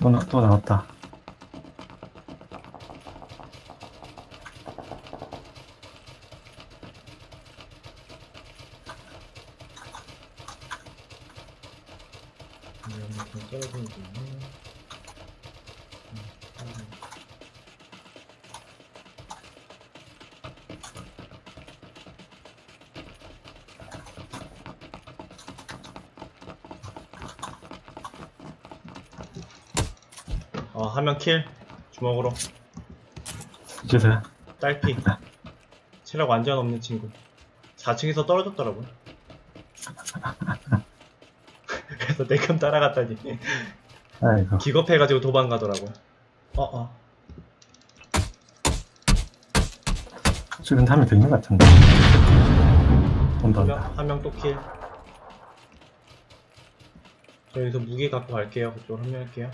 또, 나- 또 나왔다. 게 있네. 어, 한 명 킬. 주먹으로. 주세요. 딸피. 체력 완전 없는 친구. 4층에서 떨어졌더라고. 그래서 내견 따라갔다니. 아이고. 기겁해가지고 도망가더라고. 어, 어. 지금 한명 더 있는 것 같은데. 온다, 한 명, 온다. 한명 또 킬. 저 여기서 무기 갖고 갈게요. 그쪽으로 합류할게요.